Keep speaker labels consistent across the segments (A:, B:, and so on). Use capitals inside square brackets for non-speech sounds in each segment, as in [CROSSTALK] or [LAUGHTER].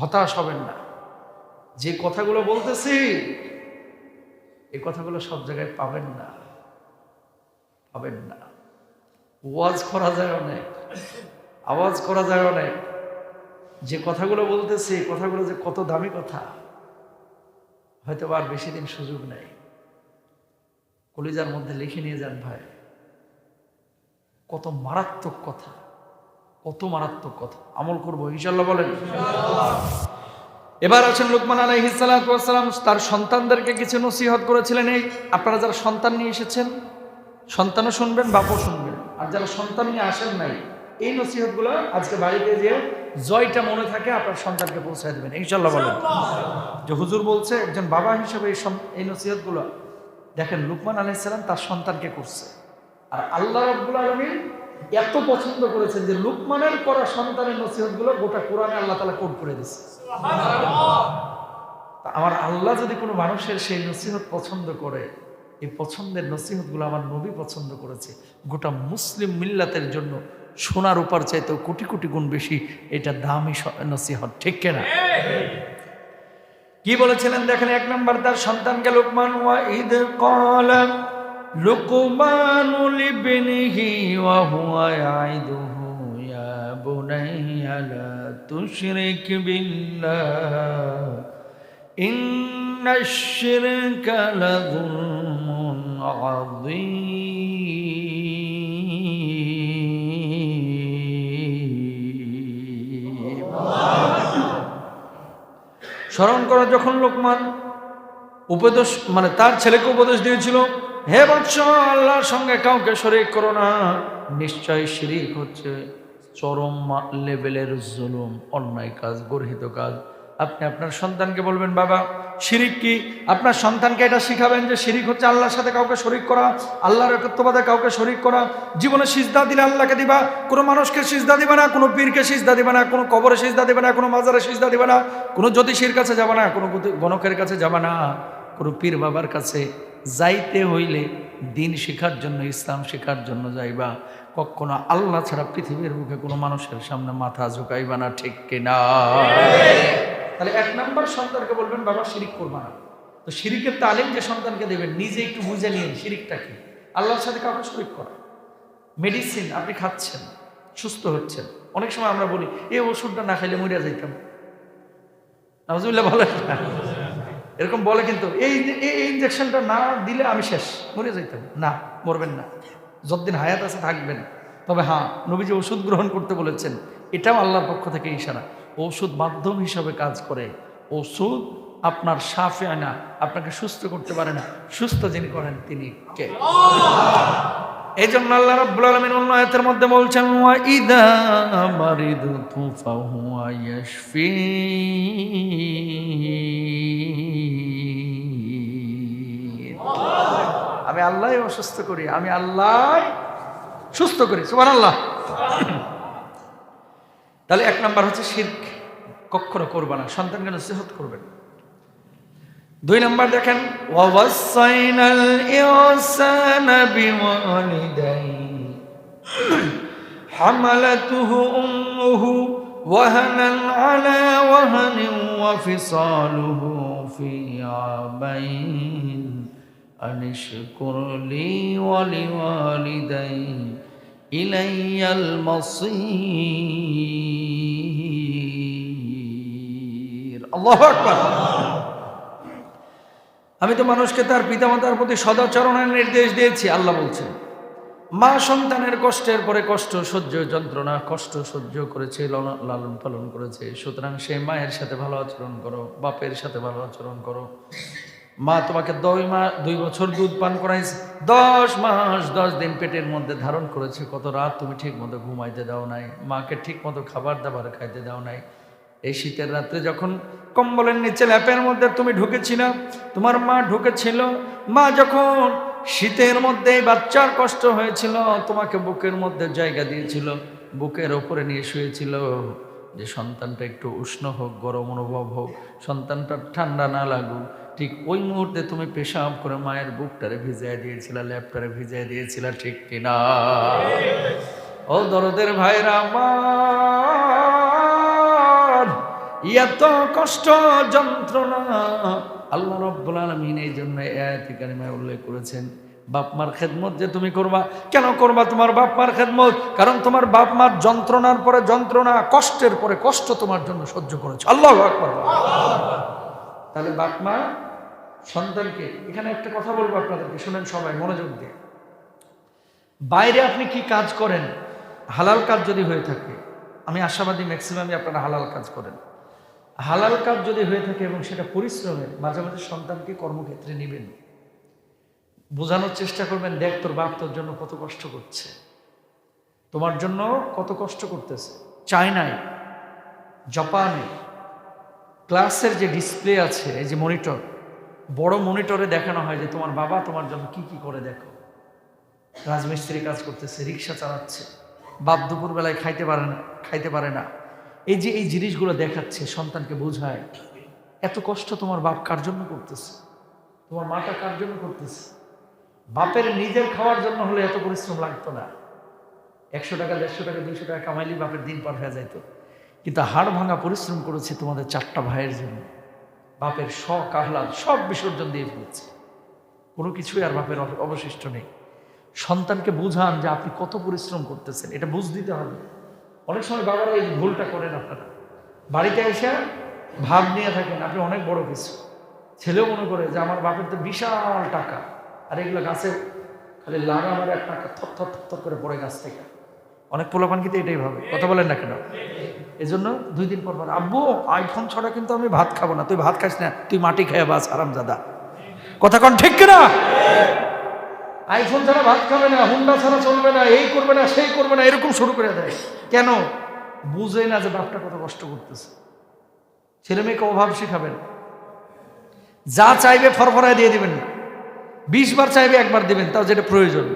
A: হতাশ হবেন না। যে কথাগুলো বলতেছি এই কথাগুলো সব জায়গায় পাবেন না। পাবেন না। ওয়াজ করা যায় অনেক। আওয়াজ করা যায় অনেক। যে কথাগুলো বলতেছি কথাগুলো যে কত দামি কথা হয়তো আর বেশি দিন সুযোগ নেই। কলিজার মধ্যে লিখে নিয়ে যান ভাই। কত মারাত্মক কথা। কত মারাত্মক কথা। আমল করব ইনশাল্লাহ বলেন। এবার আছেন লুকমান আলাইহিসালাম তার সন্তানদেরকে কিছু নসিহত করেছিলেন এই। আপনারা যারা সন্তান নিয়ে এসেছেন, সন্তানও শুনবেন, বাপও শুনবেন। আর যারা সন্তান নিয়ে আসেন নাই, এই নসিহতগুলো আজকে বাড়িতে যে জয়টা মনে থাকে, আপনার সন্তানকে পৌঁছায় দেবেন। ইনশাল্লাহ বলেন। যে হুজুর বলছে, একজন বাবা হিসেবে এই এই নসিহতগুলো, দেখেন লুকমান আলাইসালাম তার সন্তানকে করছে। আর আল্লাহ রব্বুল আলমী এত পছন্দ করেছেন যে লুকমানের করা সন্তানের নসিহতগুলো গোটা কোরআনে আল্লাহ তালা কোড করে দিচ্ছে আমার আল্লাহ যদি কোনো মানুষের সেই নসিহত পছন্দ করে এই পছন্দের নসিহতগুলো আমার নবী পছন্দ করেছে গোটা মুসলিম মিল্লাতের জন্য সোনার উপার চাইতেও কোটি কোটি গুণ বেশি এটা দামি নসিহত ঠিক কেনা? কি বলেছিলেন দেখেন এক নম্বর তার সন্তানকে লোকমান ওয়া ঈদ ক্বালা লুকমানু লিবনিহি ওয়া হুয়া ইয়াইদুহু ইয়া বুনাইয়া, লা তুশরিক শিরকা লাযুলমুন আযীম. স্মরণ করো, যখন লোকমান উপদেশ মানে তার ছেলেকে উপদেশ দিয়েছিল হে বৎস আল্লাহর সঙ্গে কাউকে শরিক করো না। নিশ্চয় শিরিক হচ্ছে চরম লেভেলের জুলুম, অন্যায় কাজ, গর্হিত কাজ। আপনি আপনার সন্তানকে বলবেন, বাবা, শিরিক কি? আপনার সন্তানকে এটা শিখাবেন যে শিরিক হচ্ছে আল্লাহর সাথে কাউকে শরিক করা, আল্লাহর একত্ববাদে কাউকে শরিক করা। জীবনে সিজদা দিলে আল্লাহকে দিবা, কোনো মানুষকে সিজদা দিবে না, কোনো পীরকে সিজদা দিবে না, কোনো কবরে সিজদা দিবে না, কোনো মাজারে সিজদা দিবে না, কোনো জ্যোতিষীর কাছে যাবে না, কোনো গণকের কাছে যাবে না, কোনো পীর বাবার কাছে যাইতে হইলে দিন শেখার জন্য, ইসলাম শেখার জন্য যাইবা। কখনো আল্লাহ ছাড়া পৃথিবীর মুখে কোনো মানুষের সামনে মাথা ঝুঁকাইবা না, ঠিক কিনা? তাহলে এক নম্বর সন্তানকে বলবেন, বাবা, শিরিক করবা না। তো শিরিকের তালিম যে সন্তানকে দেবেন, নিজে একটু বুঝে নিন শিরিকটা কি। আল্লাহর সাথে কাউকে শরিক করা। মেডিসিন আপনি খাচ্ছেন, সুস্থ হচ্ছেন। অনেক সময় আমরা বলি, এই ওষুধটা না খাইলে মরিয়া যাইতাম। নাজুল্লাহ না। এরকম বলে কিন্তু, এই এই ইঞ্জেকশনটা না দিলে আমি শেষ, মরে যাইতাম। না, মরবেন না। যতদিন হায়াত আছে থাকবেন। তবে হ্যাঁ নবীজি ওষুধ গ্রহণ করতে বলেছেন, এটাও আল্লাহর পক্ষ থেকে ইশারা। ওষুধ মাধ্যম হিসাবে কাজ করে। ওষুধ আপনার সাফে আনা আপনাকে সুস্থ করতে পারে না। সুস্থ যিনি করেন, তিনি কে? এই জন্য আল্লাহ রাব্বুল আলামিন অন্য আয়াতের মধ্যে বলছেন, ওয়া ইদা মারিদতু ফাহুয়া ইয়াশফিন আমি আল্লাহ অসুস্থ করি আমি আল্লাহ সুস্থ করি সুবহানাল্লাহ তাহলে এক নাম্বার হচ্ছে শিরক কখনো করবে না সন্তানকে নসিহত করবেন দুই নম্বর দেখেন ওয়াসাইনাল ইনসানা বিওয়ালিদাইহি حملته أمه وهنا على وهن وفصاله في عامين أن اشكر لي ولوالدي إلي المصير الله أكبر আমি তো মানুষকে তার পিতামাতার প্রতি সদাচরণের নির্দেশ দিয়েছি আল্লাহ বলছেন মা সন্তানের কষ্টের পরে কষ্ট সহ্য যন্ত্রণা কষ্ট সহ্য করেছে লন- লালন পালন করেছে সুতরাং সে মায়ের সাথে ভালো আচরণ করো বাপের সাথে ভালো আচরণ করো মা তোমাকে দুই মাস দুই বছর দুধ পান করাইছে। দশ মাস, দশ দিন পেটের মধ্যে ধারণ করেছে, কত রাত তুমি ঠিক মতো ঘুমাইতে দাও নাই, মাকে ঠিক মতো খাবার দাবার খাইতে দাও নাই। এই শীতের রাত্রে যখন কম্বলের নিচে ল্যাপের মধ্যে তুমি ঢুকেছিল, তোমার মা ঢুকেছিল, মা যখন শীতের মধ্যে বাচ্চার কষ্ট হয়েছিল, তোমাকে বুকের মধ্যে জায়গা দিয়েছিল, বুকের ওপরে নিয়ে শুয়েছিল। যে সন্তানটা একটু উষ্ণ হোক, গরম অনুভব হোক, সন্তানটা ঠান্ডা না লাগুক, ঠিক ওই মুহূর্তে তুমি পেশাব করে মায়ের বুকটারে ভিজাই দিয়েছিলা, ল্যাপটারে ভিজাই দিয়েছিলা, ঠিক কিনা? ও দরদের ভাইরা আমার, এত কষ্ট, যন্ত্রণা, আল্লাহ রব্বুল আলমিন এই জন্য কারিমায় উল্লেখ করেছেন বাপ মার খেদমত যে তুমি করবা, কেন করবা তোমার বাপ মার খেদমত? কারণ তোমার বাপ মার যন্ত্রণার পরে যন্ত্রণা, কষ্টের পরে কষ্ট তোমার জন্য সহ্য করেছে। আল্লাহ তাহলে বাপ মা সন্তানকে, এখানে একটা কথা বলব আপনাদেরকে, শুনেন সবাই, মনোযোগ দিয়ে। বাইরে আপনি কি কাজ করেন? হালাল কাজ যদি হয়ে থাকে, আমি আশাবাদী ম্যাক্সিমামই আপনারা হালাল কাজ করেন। হালাল কাজ যদি হয়ে থাকে এবং সেটা পরিশ্রমের, মাঝে মাঝে সন্তানকে কর্মক্ষেত্রে নেবেন। বোঝানোর চেষ্টা করবেন, দেখ তোর বাপ তোর জন্য কত কষ্ট করছে। তোমার জন্য কত কষ্ট করতেছে। চায়নায়, জাপানে ক্লাসের যে ডিসপ্লে আছে, এই যে মনিটর, বড় মনিটরে দেখানো হয় যে তোমার বাবা তোমার জন্য কি কি করে দেখো। রাজমিস্ত্রি কাজ করতেছে, রিক্সা চালাচ্ছে, বাপ দুপুরবেলায় খাইতে পারে না, খাইতে পারে না। এই যে এই জিনিসগুলো দেখাচ্ছে, সন্তানকে বোঝায়, এত কষ্ট তোমার বাপ কার জন্য করতেছে? তোমার মাটা কার জন্য করতেছে? বাপের নিজের খাওয়ার জন্য হলে এত পরিশ্রম লাগতো না। একশো টাকা, দেড়শো টাকা, দুইশো টাকা কামাইলেই বাপের দিন পার হয়ে যাইতো। কিন্তু হাড় ভাঙা পরিশ্রম করেছে তোমাদের চারটা ভাইয়ের জন্য। বাপের শখ, আহ্লাদ সব বিসর্জন দিয়ে ফেলেছে। কোনো কিছুই আর বাপের অবশিষ্ট নেই। সন্তানকে বুঝান যে আপনি কত পরিশ্রম করতেছেন, এটা বুঝ দিতে হবে। অনেক সময় বাবারা এই ভুলটা করেন আপনারা। বাড়িতে এসে ভাব নিয়ে থাকেন, আপনি অনেক বড় কিছু। ছেলেও মনে করে যে আমার বাপের তো বিশাল টাকা। আর এগুলো গাছে খালি লাগা মারে এক টাকা থর থর থর থর করে পড়ে গাছ থেকে। অনেক পোলাপান কিন্তু এটাই ভাবে। কথা বলেন না কেন? এই জন্য দুই দিন পর পর, আব্বু, আইফোন ছাড়া কিন্তু আমি ভাত খাব না, তুই ভাত খাস না, তুই মাটি খেয়ে বাস আরাম দাদা কথা কন ঠিক কিনা? আইফোন ছাড়া ভাত খাবে না, হুন্ডা ছাড়া চলবে না, এই করবে না, সেই করবে না, এরকম শুরু করে দেয়। কেন? বুঝে না যে বাপটা কত কষ্ট করতেছে। ছেলে মেয়েকে অভাব শিখাবেন। যা চাইবে ফরফরায় দিয়ে দিবেন না। বিশ বার চাইবে, একবার দিবেন, তাও যেটা প্রয়োজন।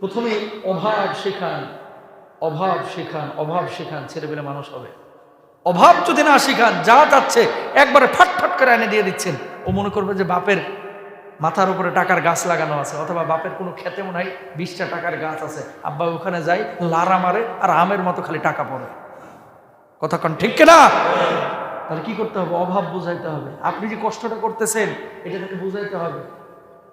A: প্রথমে অভাব শেখান অভাব শেখান অভাব শেখান ছেলেবেলে মানুষ হবে। অভাব যদি না শেখান, যা চাচ্ছে, একবারে ফাট ফাট করে এনে দিয়ে দিচ্ছেন। ও মনে করবে যে বাপের মাথার উপরে টাকার গাছ লাগানো আছে, অথবা বাপের কোনো খেতে মনে হয় বিশটা টাকার গাছ আছে। আব্বা ওখানে যাই লারা মারে, আর আমের মতো খালি টাকা পড়ে। কথা কন ঠিক না তাহলে কি করতে হবে? অভাব বুঝাইতে হবে। আপনি যে কষ্টটা করতেছেন, এটা তাকে বুঝাইতে হবে।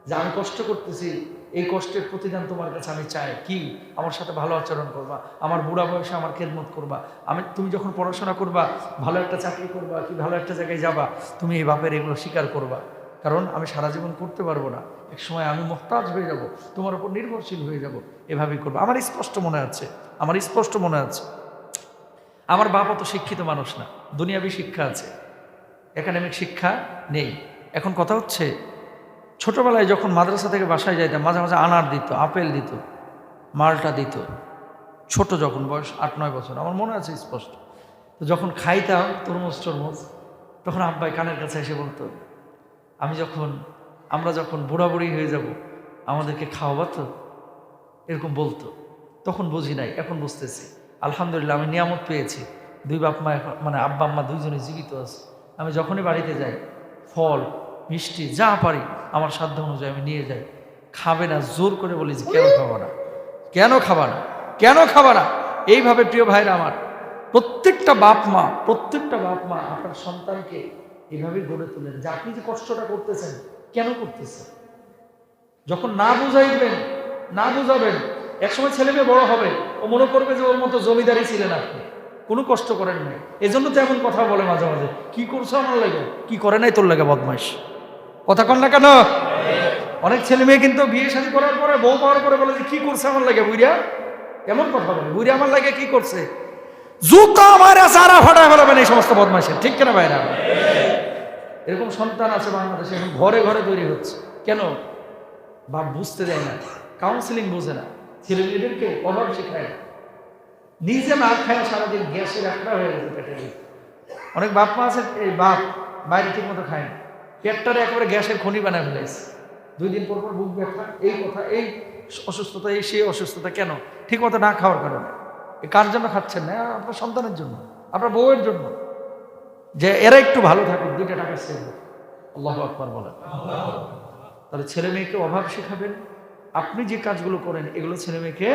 A: যে আমি কষ্ট করতেছি, এই কষ্টের প্রতিদান তোমার কাছে আমি চাই। কি? আমার সাথে ভালো আচরণ করবা, আমার বুড়া বয়সে আমার খেদমত করবা, আমি, তুমি যখন পড়াশোনা করবা, ভালো একটা চাকরি করবা, কি ভালো একটা জায়গায় যাবা, তুমি এই বাপের এগুলো স্বীকার করবা। কারণ আমি সারা জীবন করতে পারব না। এক সময় আমি মোহতাজ হয়ে যাব, তোমার উপর নির্ভরশীল হয়ে যাব, এভাবেই করব। আমার স্পষ্ট মনে আছে, আমার স্পষ্ট মনে আছে। আমার বাপ অত শিক্ষিত মানুষ না, দুনিয়াবি শিক্ষা আছে। একাডেমিক শিক্ষা নেই। এখন কথা হচ্ছে ছোটবেলায় যখন মাদ্রাসা থেকে বাসায় যাইতাম, মাঝে মাঝে আনার দিত, আপেল দিত, মালটা দিত। ছোট যখন বয়স, আট, নয় বছর, আমার মনে আছে স্পষ্ট। তো যখন খাইতাম তরমুজ টরমুজ, তখন আব্বাই কানের কাছে এসে বলতো, আমি যখন, আমরা যখন বুড়া বুড়ি হয়ে যাব, আমাদেরকে খাওয়াবা তো? এরকম বলতো। তখন বুঝি নাই, এখন বুঝতেছি। আলহামদুলিল্লাহ, আমি নিয়ামত পেয়েছি। দুই বাপ মা মানে আব্বা, আম্মা দুইজনে জীবিত আছে। আমি যখনই বাড়িতে যাই, ফল মিষ্টি যা পারি আমার সাধ্য অনুযায়ী আমি নিয়ে যাই। খাবে না জোর করে বলি যে কেন খাব না? কেন খাবা না? কেন খাবা না? এইভাবে প্রিয় ভাইরা আমার প্রত্যেকটা বাপ মা প্রত্যেকটা বাপ মা আপনার সন্তানকে এভাবে গড়ে তোলেন যে আপনি যে কষ্টটা করতেছেন কেন করতেছেন? যখন না বুঝাইবেন না বুঝাবেন একসময় ছেলে মেয়ে বড় হবে ও মনে করবে যে ওর মতো জমিদারি ছিলেন আপনি। কোনো কষ্ট করেন নাই। এজন্য তো এমন কথা বলে মাঝে মাঝে কি করছ আমার লাগে? কি করে নাই তোর লাগে বদমাইশ? কথা কন না কেন? অনেক ছেলে মেয়ে কিন্তু বিয়ে শাদী করার পরে বউ পাওয়ার পরে বলে যে, কি করছে আমার লাগে বুড়িয়া এমন কথা বলে। বুড়িয়া আমার লাগে কি করছে? জুতা আমার সারা ফাটা ফেলাবেন এই সমস্ত বদমাইশের। ঠিক কেনা ভাইরা? এরকম সন্তান আছে বাংলাদেশে, এখন ঘরে ঘরে তৈরি হচ্ছে। কেন? বাপ বুঝতে দেয় না কাউন্সিলিং বোঝে না। ছেলে মেয়েদেরকে অভাব শেখায় না। নিজে না খায়, সারাদিন গ্যাসের একটা হয়ে গেছে ভিতরে। অনেক বাপ মা আছে, এই বাপ বাইরে ঠিক মতো খায় না। পেটটারে একেবারে গ্যাসের খনি বানায় ফেলেছে দুই দিন পর পর বুক ব্যথা, এই কথা, এই অসুস্থতা, এই সেই অসুস্থতা কেন? ঠিক মতো না খাওয়ার কারণে। এ কার জন্য খাচ্ছেন না? আপনার সন্তানের জন্য, আপনার বউয়ের জন্য। যে এরা একটু ভালো থাকুক, দুইটা টাকা সেভ আল্লাহ আকবর বলেন। তাহলে ছেলে মেয়েকে অভাব শেখাবেন। আপনি যে কাজগুলো করেন, এগুলো ছেলে মেয়েকে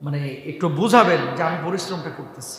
A: মানে একটু বুঝাবেন যে আমি পরিশ্রমটা করতেছি।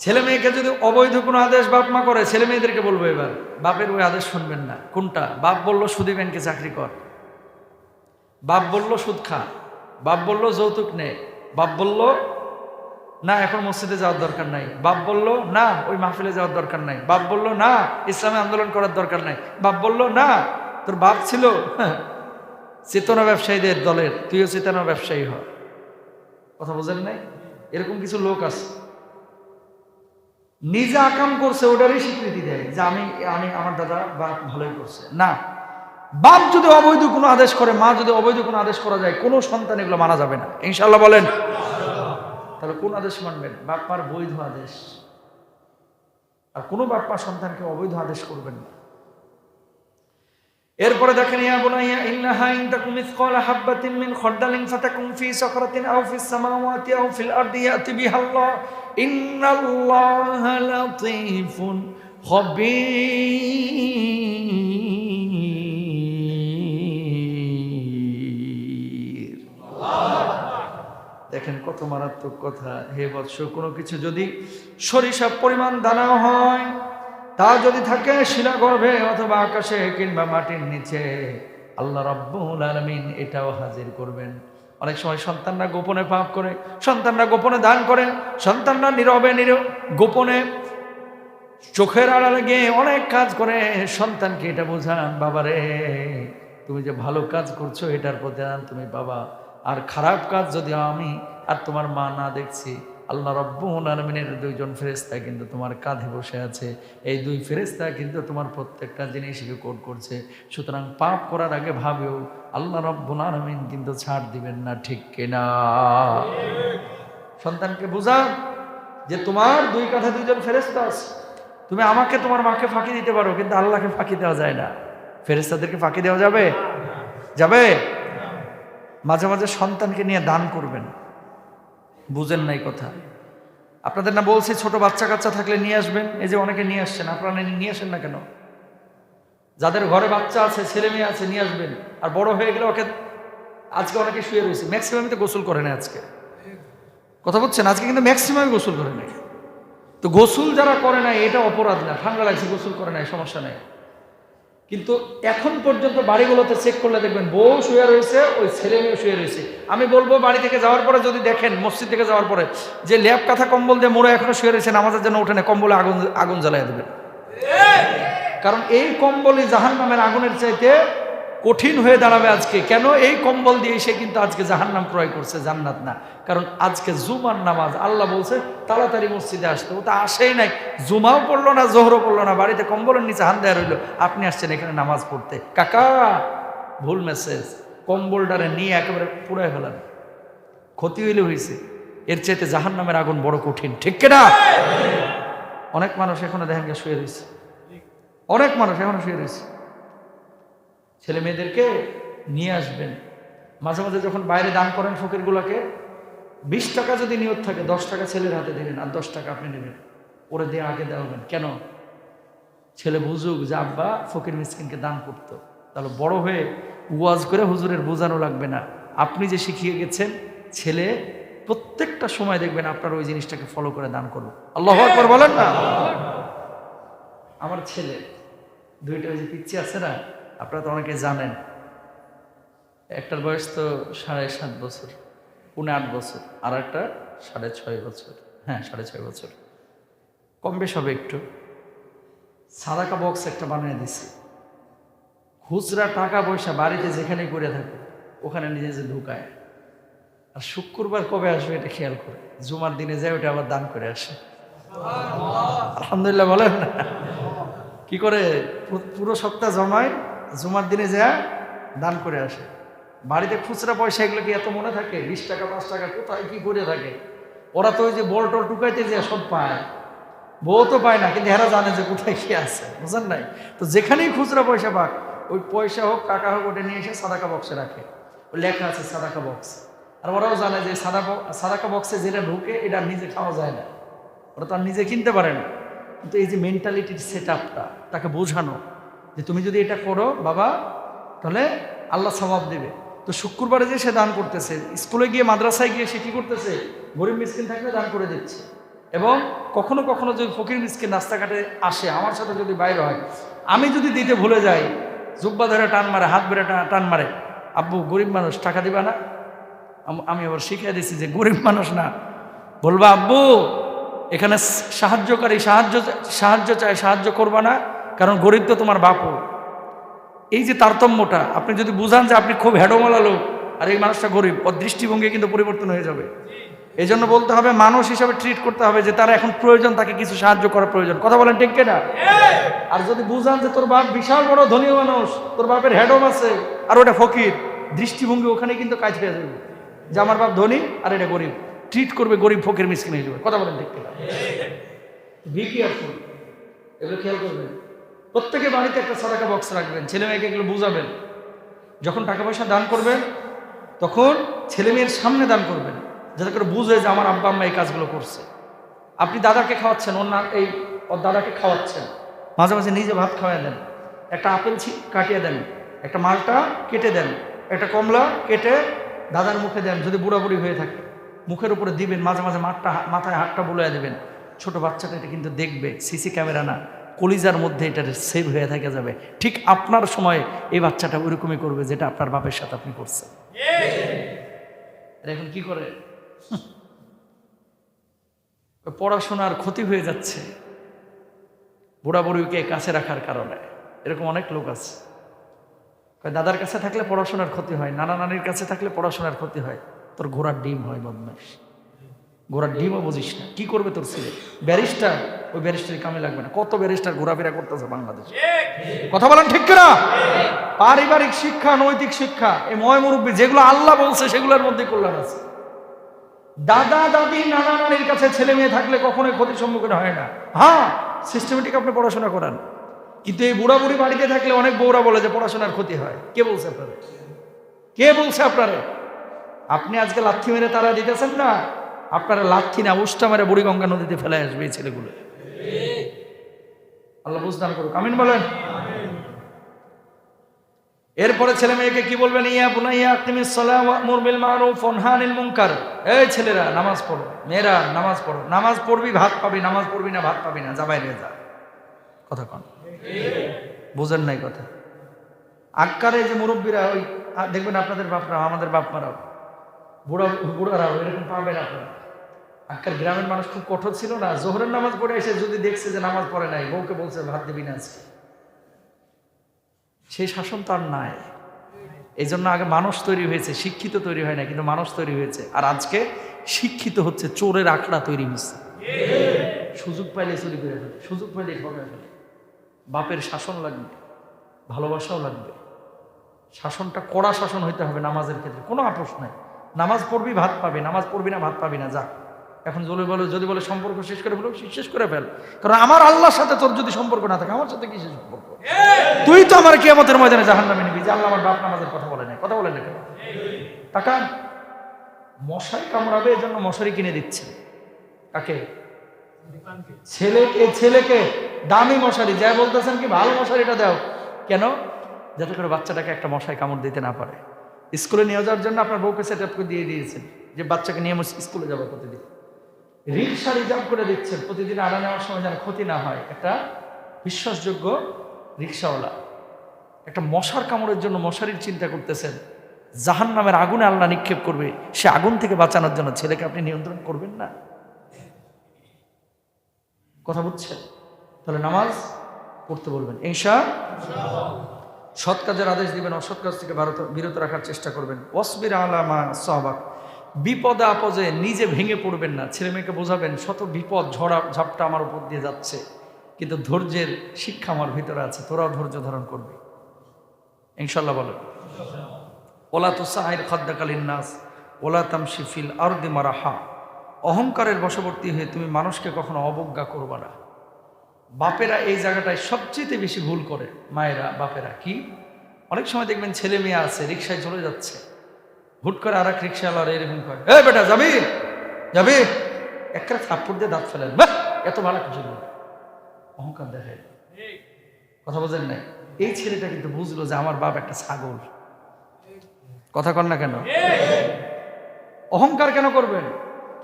A: ছেলে মেয়েকে যদি অবৈধ কোনো আদেশ বাপ মা করে, ছেলে মেয়েদেরকে বলব এবার, বাপের ওই আদেশ শুনবেন না। কোনটা? বাপ বলল, সুদী ব্যাংকে চাকরি কর। বাপ বলল, সুদ খা। বাপ বলল, যৌতুক নে। বাপ বলল, না, এখন মসজিদে যাওয়ার দরকার নাই। বাপ বলল, না, ওই মাহফিলে যাওয়ার দরকার নাই। বাপ বলল, না, ইসলামে আন্দোলন করার দরকার নাই। বাপ বলল, না, তোর বাপ ছিল, [LAUGHS] চেতনা ব্যবসায়ীদের দলের, তুইও চেতনা ব্যবসায়ী হ। কথা বোঝেন নাই? এরকম কিছু লোক আছে। নিজে আকাম করছে, ওটারই স্বীকৃতি দেয় যে আমি আমি, আমার দাদা বাপ ভালোই করছে। না। বাপ যদি অবৈধ কোনো আদেশ করে, মা যদি অবৈধ কোনো আদেশ করা যায়, কোনো সন্তান এগুলো মানা যাবে না। ইনশাল্লাহ বলেন। তাহলে কোন আদেশ মানবেন? বাপ্পার বৈধ আদেশ। আর কোনো বাপ মা সন্তানকে অবৈধ আদেশ করবেন না। এরপরে দেখেন, ইয়া বুনাইয়া, ইন্নাহা ইন তাকুম মিসকালা হাববাতিন মিন খারদালিন ফাতাকুম ফি সাখরাতিন আও ফিস সামাওয়াতি আও ফিল আরদি ইয়াতি বিহাল্লাহ ইন্নাল্লাহা লাতীফুন খবীর। দেখেন কত মারাত্মক কথা, হে বৎস, কোনো কিছু যদি সরিষা পরিমাণ দানা হয় তা যদি থাকে শিলা গর্ভে অথবা আকাশে কিংবা মাটির নিচে, আল্লাহ রব্বুল আলমিন এটাও হাজির করবেন। অনেক সময় সন্তানরা গোপনে পাপ করে, সন্তানরা গোপনে দান করে, সন্তানরা নীরবে নীর, গোপনে চোখের আড়ালে গিয়ে অনেক কাজ করে, সন্তানকে এটা বোঝান, বাবারে, তুমি যে ভালো কাজ করছ এটার প্রতি তুমি বাবা আর খারাপ কাজ যদি আমি আর তোমার মা না দেখছি আল্লাহ রব্বুল আলমিনের দুইজন ফেরেস্তা কিন্তু তোমার কাঁধে বসে আছে। এই দুই ফেরেস্তা কিন্তু তোমার প্রত্যেকটা জিনিস রেকর্ড করছে। সুতরাং পাপ করার আগে ভাবেও আল্লাহ রব্বুল আলমিন কিন্তু ছাড় দিবেন না, ঠিক কিনা? সন্তানকে বুঝান যে তোমার দুই কাঁধে দুইজন ফেরেস্তা আছে। তুমি আমাকে, তোমার মাকে ফাঁকি দিতে পারো, কিন্তু আল্লাহকে ফাঁকি দেওয়া যায় না। ফেরেস্তাদেরকে ফাঁকি দেওয়া যাবে? যাবে? মাঝে মাঝে সন্তানকে নিয়ে দান করবেন। বুঝেন নাই কথা। আপনাদের না বলছি ছোট বাচ্চা কাচ্চা থাকলে নিয়ে আসবেন? এই যে অনেকে নিয়ে আসছেন, আপনারা নিয়ে আসেন না কেন? যাদের ঘরে বাচ্চা আছে, ছেলে মেয়ে আছে, নিয়ে আসবেন। আর বড় হয়ে গেলে ওকে আজকে অনেকে শুয়ে রয়েছে। ম্যাক্সিমামই তো গোসল করে না আজকে। কথা বলছেন? আজকে কিন্তু ম্যাক্সিমামই গোসল করে নাই তো গোসল যারা করে নাই এটা অপরাধ না। ঠান্ডা লাগছে, গোসল করে নাই সমস্যা নেই। কিন্তু এখন পর্যন্ত বাড়িগুলোতে চেক করলে দেখবেন বউ শুয়ে রয়েছে, ওই ছেলে মেয়ে শুয়ে রয়েছে। আমি বলব বাড়ি থেকে যাওয়ার পরে যদি দেখেন, মসজিদ থেকে যাওয়ার পরে যে ল্যাপ কাঁথা কম্বল দিয়ে মোড়ে এখনও শুয়ে রয়েছে, নামাজের জন্য উঠে না কম্বলে আগুন আগুন জ্বালাই দেবেন। কারণ এই কম্বলই জাহান নামের আগুনের চাইতে কঠিন হয়ে দাঁড়াবে আজকে। কেন? এই কম্বল দিয়ে সে কিন্তু আজকে জাহান নাম ক্রয় করছে, জান্নাত না। কারণ আজকে জুমার নামাজ, আল্লাহ বলছে, তাড়াতাড়ি মসজিদে আসতে ও তো আসেই নাই। জুমাও পড়ল না, জোহরও পড়ল না, বাড়িতে কম্বলের নিচে হান দেওয়া রইল। আপনি আসছেন এখানে নামাজ পড়তে। কাকা, ভুল মেসেজ কম্বলটারে নিয়ে একেবারে পুরাই ফেলান। ক্ষতি হইলে হয়েছে এর চাইতে জাহান নামের আগুন বড় কঠিন। ঠিক কিনা? অনেক মানুষ এখনও দেখেন গিয়ে শুয়ে রয়েছে। অনেক মানুষ এখনও শুয়ে রয়েছে। ছেলে মেয়েদেরকে নিয়ে আসবেন। মাঝে মাঝে যখন বাইরে দান করেন ফকিরগুলোকে বিশ টাকা যদি নিয়ত থাকে দশ টাকা ছেলের হাতে দিলেন আর দশ টাকা আপনি নেবেন। ওরে দিয়ে আগে দেওয়াবেন কেন? ছেলে বুঝুক যে আব্বা ফকির মিসকিনকে দান করতো। তাহলে বড় হয়ে ওয়াজ করে হুজুরের বোঝানো লাগবে না। আপনি যে শিখিয়ে গেছেন ছেলে প্রত্যেকটা সময় দেখবেন আপনার ওই জিনিসটাকে ফলো করে দান করব আল্লাহ আকবর বলেন না। আমার ছেলে দুইটা ওই যে পিচ্ছি আছে না আপনারা তো অনেকে জানেন। একটার বয়স তো সাড়ে সাত বছর। পুনে আট বছর, আর একটা সাড়ে ছয় বছর। হ্যাঁ সাড়ে ছয় বছর। কম বেশ হবে একটু। সাদাকা বক্স একটা বানিয়ে দিছি। খুচরা টাকা পয়সা বাড়িতে যেখানে করে থাকে, ওখানে নিজে যে ঢুকায়। আর শুক্রবার কবে আসবে এটা খেয়াল করে। জুমার দিনে যায়, ওটা আবার দান করে আসে। আলহামদুলিল্লাহ, বলেন কি করে? পুরো সপ্তাহ জমায়, জুমার দিনে যায়, দান করে আসে। বাড়িতে খুচরা পয়সা এগুলো কি এত মনে থাকে? বিশ টাকা, পাঁচ টাকা, কোথায় কি করে থাকে? ওরা তো ওই যে বল টল টুকাইতে যে সব পায়। বউ তো পায় না, কিন্তু এরা জানে যে কোথায় কি আছে বুঝলেন নাই? তো যেখানেই খুচরা পয়সা পাক, ওই পয়সা হোক, টাকা হোক, ওটা নিয়ে এসে সাদাকা বক্সে রাখে। ওই লেখা আছে সাদাকা বক্স। আর ওরাও জানে যে সাদা সাদাকা বক্সে যেটা ঢুকে, এটা নিজে খাওয়া যায় না। ওরা তো আর নিজে কিনতে পারে না। কিন্তু এই যে মেন্টালিটির সেট আপটা তাকে বোঝানো যে তুমি যদি এটা করো, বাবা, তাহলে আল্লাহ সবাব দেবে। তো শুক্রবারে যে সে দান করতেছে, স্কুলে গিয়ে মাদ্রাসায় গিয়ে সে কী করতেছে? গরিব মিসকিন থাকলে দান করে দিচ্ছে। এবং কখনো কখনো যদি ফকির মিসকিন রাস্তাঘাটে আসে, আমার সাথে যদি বাইরে হয়, আমি যদি দিতে ভুলে যাই, জুব্বা ধরে টান মারে, হাত বেড়ে টান- মারে, আব্বু, গরিব মানুষ, টাকা দিবা না? আমি আবার শিখিয়ে দিছি যে গরিব মানুষ না। বলবা, আব্বু, এখানে সাহায্যকারী সাহায্য সাহায্য চায়, সাহায্য করবা না, কারণ গরিব তো তোমার বাপু। এই যে তারতম্যটা, আপনি যদি বুঝান যে আপনি খুব হেডোমালা লোক, আর এই মানুষটা গরিব, ওর দৃষ্টিভঙ্গি কিন্তু পরিবর্তন হয়ে যাবে। এই জন্য বলতে হবে, মানুষ হিসাবে ট্রিট করতে হবে যে তার এখন প্রয়োজন, তাকে কিছু সাহায্য করার প্রয়োজন। কথা বলেন ঠিক না আর যদি বুঝান যে তোর বাপ বিশাল বড় ধনী মানুষ, তোর বাপের হেডম আছে, আর ওটা ফকির, দৃষ্টিভঙ্গি ওখানে কিন্তু কাজ হয়ে যাবে। যে আমার বাপ ধনী, আর এটা গরিব। ট্রিট করবে গরিব ফকির মিসকিন হয়ে যাবে। কথা বলেন ঠিক না বি কেয়ারফুল এগুলো খেয়াল করবেন। প্রত্যেকে বাড়িতে একটা সাদাকা বক্স রাখবেন, ছেলে মেয়েকে এগুলো বুঝাবেন। যখন টাকা পয়সা দান করবেন, তখন ছেলে মেয়ের সামনে দান করবেন, যাতে করে বুঝে যে আমার আব্বা আম্মা এই কাজগুলো করছে। আপনি দাদাকে খাওয়াচ্ছেন না, এই ওর দাদাকে খাওয়াচ্ছেন। মাঝে মাঝে নিজে ভাত খাওয়াই দেন। একটা আপেল ছি- কাটিয়ে দেন। একটা মালটা কেটে দেন। একটা কমলা কেটে দাদার মুখে দেন, যদি বুড়াবুড়ি হয়ে থাকে। মুখের উপরে দিবেন, মাঝে মাঝে মাঠটা, মাথায় হাতটা বুলিয়ে দেবেন। ছোট বাচ্চাটা এটা কিন্তু দেখবে, সিসি ক্যামেরা না। কলিজার মধ্যে এটা সেভ হয়ে থাকে যাবে। ঠিক আপনার সময় এই বাচ্চাটা ওইরকমই করবে যেটা আপনার বাপের সাথে আপনি করছেন। এখন কি করে? পড়াশোনার ক্ষতি হয়ে যাচ্ছে বুড়া বুড়িকে কাছে রাখার কারণে। এরকম অনেক লোক আছে। দাদার কাছে থাকলে পড়াশোনার ক্ষতি হয়, নানা নানির কাছে থাকলে পড়াশোনার ক্ষতি হয়, তোর ঘোড়ার ডিম হয় বদমাস ঘোড়ার ডিমও বুঝিস না। কি করবে তোর ছেলে? ব্যারিস্টার? ওই ব্যারিস্টারই কামে লাগবে না। কত ব্যারিস্টার ঘোরাফেরা করতেছে বাংলাদেশে? কথা বলেন ঠিক না পারিবারিক শিক্ষা, নৈতিক শিক্ষা, এই ময় মুরব্বী, যেগুলো আল্লাহ বলছে, সেগুলোর মধ্যে কল্যাণ আছে। দাদা, দাদি, নানা, নানির কাছে ছেলে মেয়ে থাকলে কখনোই ক্ষতির সম্মুখীন হয় না। হ্যাঁ সিস্টেমেটিক আপনি পড়াশোনা করান। কিন্তু এই বুড়া বুড়ি বাড়িতে থাকলে অনেক বউরা বলে যে পড়াশোনার ক্ষতি হয়। কে বলছে আপনারা? কে বলছে আপনারে? আপনি আজকে লাথি মেরে তারা দিতেছেন না? আপনারা লাথি না, উষ্টা মেরে বুড়িগঙ্গা নদীতে ফেলে আসবে এই ছেলেগুলো। আল্লাহ বুঝদান করুক, আমিন বলেন। এরপরে ছেলে মেয়েকে কি বলবেন? ইয়া বুনাইয়া তুমি সালামুর বিল মারুফ ওয়ানহানিল মুনকার। এই ছেলেরা, নামাজ পড়ো। মেয়েরা, নামাজ পড়ো। নামাজ পড়বি, ভাত পাবি, নামাজ পড়বি না, ভাত পাবি না যা বাইরে যা। কথা কন। বুঝেন নাই কথা। আক্কারে যে মুরব্বীরা ওই দেখবেন আপনাদের বাপরা, আমাদের বাপমারাও। বুড়া, বুড়ারাও, এরকম পাবেন আপনারা। আক্কার গ্রামের মানুষ খুব কঠোর ছিল না। জোহরের নামাজ পড়ে এসে যদি দেখছে যে নামাজ পড়ে নাই, বউকে বলছে, ভাত দিবি না আজকে। সেই শাসন তার নাই। এই জন্য আগে মানুষ তৈরি হয়েছে, শিক্ষিত তৈরি হয় না কিন্তু মানুষ তৈরি হয়েছে। আর আজকে শিক্ষিত হচ্ছে, চোরের আখড়া তৈরি হচ্ছে সুযোগ পাইলে চুরি করে ফেলে, সুযোগ পাইলে ঠকায় ফেলে বাপের শাসন লাগবে, ভালোবাসাও লাগবে। শাসনটা কড়া শাসন হইতে হবে নামাজের ক্ষেত্রে, কোনো আপোষ নাই। নামাজ পড়বি, ভাত পাবি, নামাজ পড়বি না, ভাত পাবি না, যা। এখন যদি বলে যদি বলে সম্পর্ক শেষ করে ফেলো শেষ করে ফেল। কারণ আমার আল্লাহর সাথে তোর যদি সম্পর্ক না থাকে, আমার সাথে কি সম্পর্ক? তুই তো আমার কিয়ামতের ময়দানে জাহান নামে নিবি। যে আল্লাহ আমার বাপ নামাজের কথা বলে নাই। কথা বলে না টাকা মশাই কামড়াবে এই জন্য মশারি কিনে দিচ্ছে। কাকে? ছেলেকে ছেলেকে। দামি মশারি। যা বলতেছেন কি, ভালো মশারিটা দাও। কেন? যাতে করে বাচ্চাটাকে একটা মশাই কামড় দিতে না পারে। স্কুলে নিয়ে যাওয়ার জন্য আপনার বউকে সেট আপ দিয়ে দিয়েছেন। যে বাচ্চাকে নিয়ে স্কুলে যাব প্রতিদিন। রিক্সা রিজার্ভ করে দিচ্ছেন, প্রতিদিন আড়া নেওয়ার সময় যেন ক্ষতি না হয়। একটা বিশ্বাসযোগ্য রিক্সাওয়ালা, একটা মশার কামড়ের জন্য মশারির চিন্তা করতেছেন জাহান নামের আগুনে আল্লাহ নিক্ষেপ করবে, সে আগুন থেকে বাঁচানোর জন্য ছেলেকে আপনি নিয়ন্ত্রণ করবেন না? কথা বুঝছেন? তাহলে নামাজ পড়তে বলবেন। ঈশা সৎ কাজের আদেশ দিবেন, অসৎ কাজ থেকে বিরত রাখার চেষ্টা করবেন। অসবির আলামা সহবাক বিপদে আপদে নিজে ভেঙে পড়বেন না। ছেলে মেয়েকে বোঝাবেন, শত বিপদ, ঝড়া, ঝাপটা আমার উপর দিয়ে যাচ্ছে। কিন্তু ধৈর্যের শিক্ষা আমার ভিতরে আছে, তোরাও ধৈর্য ধারণ করবে। ইনশাল্লাহ বলো ওলা তো সাহের খদ্দাকালীন নাস ওলা তামশিফিল আরদি মারাহা। অহংকারের বশবর্তী হয়ে তুমি মানুষকে কখনো অবজ্ঞা করবা না। বাপেরা এই জায়গাটায় সবচেয়ে বেশি ভুল করে। মায়েরা, বাপেরা, কি? অনেক সময় দেখবেন ছেলে মেয়ে আছে রিক্সায় চলে যাচ্ছে। হুট করে আর এক রিক্সাওয়ালার এরকম করে এ বেটা যাবি যাবি একটা থাপ্পড় দিয়ে দাঁত ফেলেন। এত ভালো কিছু বলে অহংকার দেখে কথা বোঝেন নাই? এই ছেলেটা কিন্তু বুঝলো যে আমার বাপ একটা ছাগল। কথা কর না কেন? অহংকার কেন করবেন?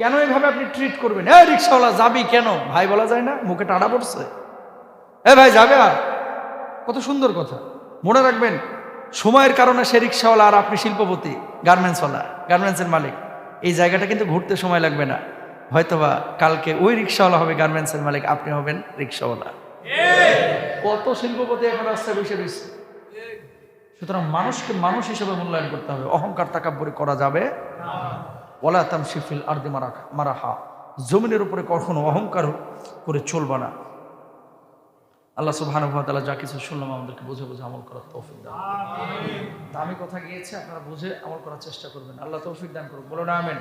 A: কেন এইভাবে আপনি ট্রিট করবেন? এ রিক্সাওয়ালা যাবি কেন? ভাই বলা যায় না? মুখে টাড়া পড়ছে। এ ভাই, যাবে আর? কত সুন্দর কথা। মনে রাখবেন সময়ের কারণে সে রিক্সাওয়ালা আর আপনি শিল্পপতি, গার্মেন্টসওয়ালা, গার্মেন্টসের মালিক। এই জায়গাটা কিন্তু ঘুরতে সময় লাগবে না। হয়তোবা কালকে ওই রিক্সাওয়ালা হবে, গার্মেন্টসের মালিক, আপনি হবেন রিক্সাওয়ালা। কত শিল্পপতি এখন রাস্তায় বসে রয়েছে। সুতরাং মানুষকে মানুষ হিসেবে মূল্যায়ন করতে হবে। অহংকার তাকাব্বরি করা যাবে ওলা তামশিফিল আর্দি মারা মারাহা। জমিনের উপরে কখনো অহংকার করে চলবে না। আল্লাহ সুবহানাহু ওয়া তাআলা যা কিছু শুনলাম আমাদেরকে বুঝে বুঝে আমল করার তৌফিক দান দামি কথা গিয়েছে আপনারা বুঝে আমল করার চেষ্টা করবেন। আল্লাহ তৌফিক দান করুন বলুন আমেন।